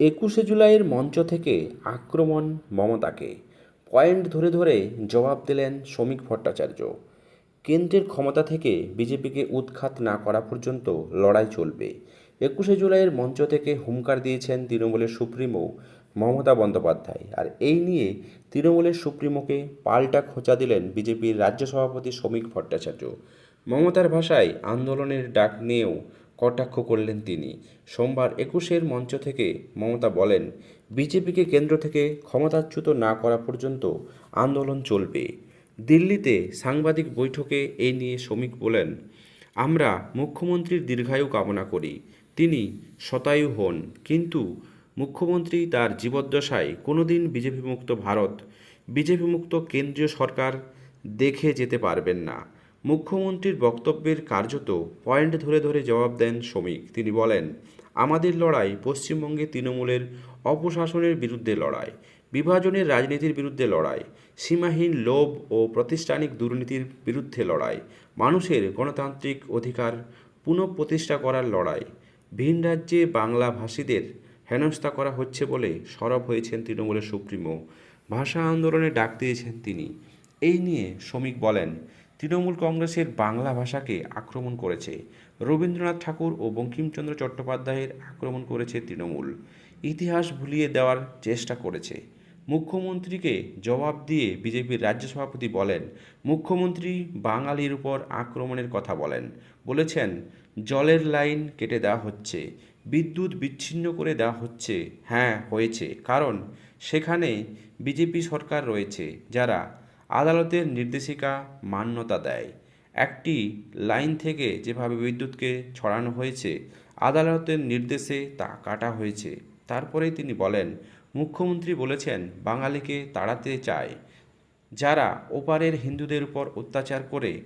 একুশে জুলাইয়ের মঞ্চ থেকে আক্রমণ মমতাকে। পয়েন্ট ধরে ধরে জবাব দিলেন শ্রমিক ভট্টাচার্য। কেন্দ্রের ক্ষমতা থেকে বিজেপিকে উৎখাত না করা পর্যন্ত লড়াই চলবে। একুশে জুলাইয়ের মঞ্চ থেকে হুমকার দিয়েছেন তৃণমূলের সুপ্রিমো মমতা বন্দ্যোপাধ্যায়। আর এই নিয়ে তৃণমূলের সুপ্রিমোকে পাল্টা খোঁচা দিলেন বিজেপির রাজ্য সভাপতি শ্রমিক ভট্টাচার্য। মমতার ভাষায় আন্দোলনের ডাক নিয়েও কটাক্ষ করলেন তিনি। সোমবার একুশের মঞ্চ থেকে মমতা বলেন, বিজেপিকে কেন্দ্র থেকে ক্ষমতাচ্যুত না করা পর্যন্ত আন্দোলন চলবে। দিল্লিতে সাংবাদিক বৈঠকে এই নিয়ে শ্রমিক বলেন, আমরা মুখ্যমন্ত্রীর দীর্ঘায়ু কামনা করি, তিনি শতায়ু হন, কিন্তু মুখ্যমন্ত্রী তার জীবদ্দশায় কোনোদিন বিজেপি মুক্ত ভারত বিজেপি মুক্ত কেন্দ্রীয় সরকার দেখে যেতে পারবেন না। মুখ্যমন্ত্রীর বক্তব্যের কার্যত পয়েন্ট ধরে ধরে জবাব দেন শ্রমিক। তিনি বলেন, আমাদের লড়াই পশ্চিমবঙ্গে তৃণমূলের অপশাসনের বিরুদ্ধে লড়াই, বিভাজনের রাজনীতির বিরুদ্ধে লড়াই, সীমাহীন লোভ ও প্রাতিষ্ঠানিক দুর্নীতির বিরুদ্ধে লড়াই, মানুষের গণতান্ত্রিক অধিকার পুনঃপ্রতিষ্ঠা করার লড়াই, ভিন রাজ্যে বাংলা ভাষীদের হেনস্থা করা হচ্ছে বলে সরব হয়েছেন তৃণমূলের সুপ্রিমো। ভাষা আন্দোলনে ডাক দিয়েছেন তিনি। এই নিয়ে শ্রমিক বলেন তৃণমূল কংগ্রেসের বাংলা ভাষাকে আক্রমণ করেছে। রবীন্দ্রনাথ ঠাকুর ও বঙ্কিমচন্দ্র চট্টোপাধ্যায়ের আক্রমণ করেছে তৃণমূল। ইতিহাস ভুলিয়ে দেওয়ার চেষ্টা করেছে। মুখ্যমন্ত্রীকে জবাব দিয়ে বিজেপির রাজ্য সভাপতি বলেন, মুখ্যমন্ত্রী বাঙালির উপর আক্রমণের কথা বলেন। বলেছেন, জলের লাইন কেটে দেওয়া হচ্ছে, বিদ্যুৎ বিচ্ছিন্ন করে দেওয়া হচ্ছে। হ্যাঁ হয়েছে। কারণ, সেখানে বিজেপি সরকার রয়েছে, যারা আদালতের নির্দেশিকা মান্যতা দেয়। একটি লাইন থেকে যেভাবে বিদ্যুৎকে ছড়ানো হয়েছে, আদালতের নির্দেশে তা কাটা হয়েছে। তারপরেই তিনি বলেন, মুখ্যমন্ত্রী বলেছেন, বাঙালিকে তাড়াতে চায়। যারা ওপারের হিন্দুদের উপর অত্যাচার করে,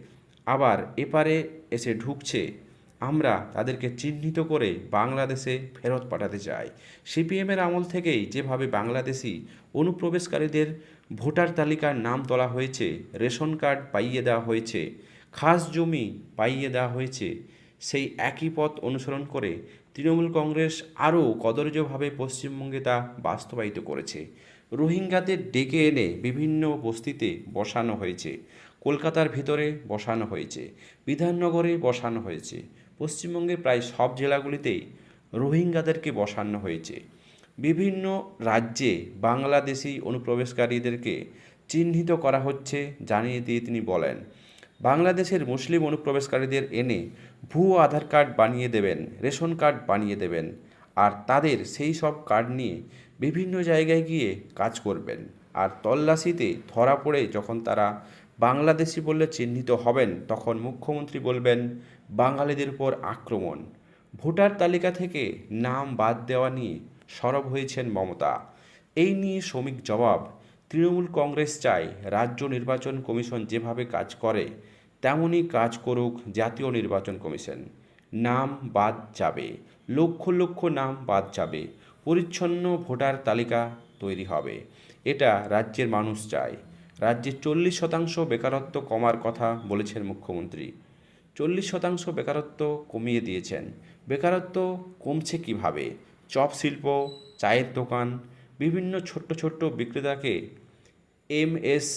আবার এপারে এসে ঢুকছে, আমরা তাদেরকে চিহ্নিত করে বাংলাদেশে ফেরত পাঠাতে চাই। সিপিএমের আমল থেকেই যেভাবে বাংলাদেশি অনুপ্রবেশকারীদের ভোটার তালিকার নাম তোলা হয়েছে, রেশন কার্ড পাইয়ে দেওয়া হয়েছে, খাস জমি পাইয়ে দেওয়া হয়েছে। সেই একই পথ অনুসরণ করে তৃণমূল কংগ্রেস আরও কদর্যভাবে পশ্চিমবঙ্গে তা বাস্তবায়িত করেছে। রোহিঙ্গাদের ডেকে এনে বিভিন্ন বস্তিতে বসানো হয়েছে, কলকাতার ভিতরে বসানো হয়েছে, বিধাননগরে বসানো হয়েছে। পশ্চিমবঙ্গের প্রায় সব জেলাগুলিতেই রোহিঙ্গাদেরকে বসানো হয়েছে। বিভিন্ন রাজ্যে বাংলাদেশি অনুপ্রবেশকারীদেরকে চিহ্নিত করা হচ্ছে জানিয়ে দিয়ে তিনি বলেন, বাংলাদেশের মুসলিম অনুপ্রবেশকারীদের এনে ভুয়ো আধার কার্ড বানিয়ে দেবেন, রেশন কার্ড বানিয়ে দেবেন, আর তাদের সেই সব কার্ড নিয়ে বিভিন্ন জায়গায় গিয়ে কাজ করবেন। আর তল্লাশিতে ধরা পড়ে যখন তারা বাংলাদেশি বললে চিহ্নিত হবেন, তখন মুখ্যমন্ত্রী বলবেন, বাঙালিদের উপর আক্রমণ। ভোটার তালিকা থেকে নাম বাদ দেওয়া নিয়ে সরব হয়েছেন মমতা। এই নিয়ে শ্রমিক জবাব, তৃণমূল কংগ্রেস চায় রাজ্য নির্বাচন কমিশন যেভাবে কাজ করে, তেমনই কাজ করুক জাতীয় নির্বাচন কমিশন। নাম বাদ যাবে, লক্ষ লক্ষ নাম বাদ যাবে, পরিচ্ছন্ন ভোটার তালিকা তৈরি হবে, এটা রাজ্যের মানুষ চায়। রাজ্যে চল্লিশ শতাংশ বেকারত্ব কমার কথা বলেছেন মুখ্যমন্ত্রী। চল্লিশ শতাংশ বেকারত্ব কমিয়ে দিয়েছেন। বেকারত্ব কমছে কীভাবে? চপ শিল্প, চায়ের দোকান, বিভিন্ন ছোট্ট ছোট্ট বিক্রেতাকে এমএস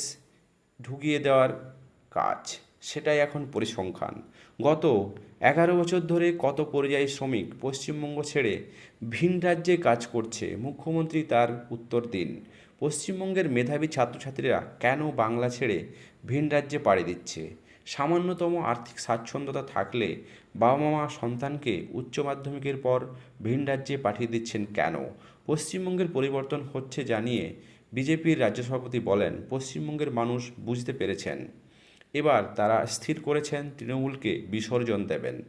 ঢুকিয়ে দেওয়ার কাজ, সেটাই এখন পরিসংখ্যান। গত এগারো বছর ধরে কত পরিযায়ী শ্রমিক পশ্চিমবঙ্গ ছেড়ে ভিন রাজ্যে কাজ করছে, মুখ্যমন্ত্রী তার উত্তর দিন। পশ্চিমবঙ্গের মেধাবী ছাত্রছাত্রীরা কেন বাংলা ছেড়ে ভিন রাজ্যে পাড়ি দিচ্ছে? সামান্যতম আর্থিক স্বাচ্ছন্দ্যতা থাকলে বাবা মা সন্তানকে উচ্চ মাধ্যমিকের পর ভিন রাজ্যে পাঠিয়ে দিচ্ছেন কেন? পশ্চিমবঙ্গের পরিবর্তন হচ্ছে জানিয়ে বিজেপির রাজ্য সভাপতি বলেন, পশ্চিমবঙ্গের মানুষ বুঝতে পেরেছেন। এবার তারা স্থির করেছেন, তৃণমূলকে বিসর্জন দেবেন।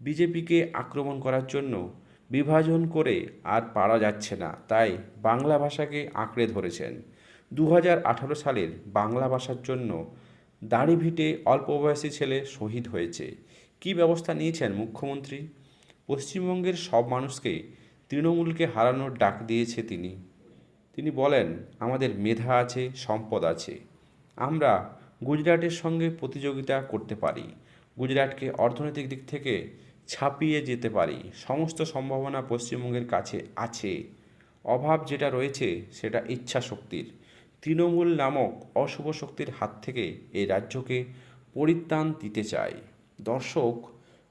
বিজেপিকে আক্রমণ করার জন্য বিভাজন করে আর পারা যাচ্ছে না, তাই বাংলা ভাষাকে আঁকড়ে ধরেছেন। দু সালের বাংলা ভাষার জন্য দাড়িভিটে অল্প বয়সী ছেলে শহীদ হয়েছে। কী ব্যবস্থা নিয়েছেন মুখ্যমন্ত্রী? পশ্চিমবঙ্গের সব মানুষকে তৃণমূলকে হারানোর ডাক দিয়েছে তিনি। তিনি বলেন, আমাদের মেধা আছে, সম্পদ আছে। আমরা গুজরাটের সঙ্গে প্রতিযোগিতা করতে পারি। গুজরাটকে অর্থনৈতিক দিক থেকে ছাপিয়ে যেতে পারি। সমস্ত সম্ভাবনা পশ্চিমবঙ্গের কাছে আছে। অভাব যেটা রয়েছে, সেটা ইচ্ছা শক্তির তৃণমূল নামক অশুভ শক্তির হাত থেকে এই রাজ্যকে পরিত্রাণ দিতে চায়। দর্শক,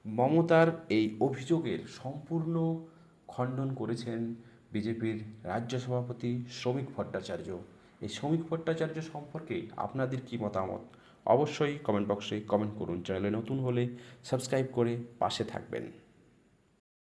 মমতার এই অভিযোগের সম্পূর্ণ খণ্ডন করেছেন বিজেপির রাজ্য সভাপতি শ্রমিক ভট্টাচার্য। এই শ্রমিক ভট্টাচার্য সম্পর্কে আপনাদের কী মতামত? অবশ্যই কমেন্ট বক্সে কমেন্ট করুন। চ্যানেলে নতুন হলে সাবস্ক্রাইব করে পাশে থাকবেন।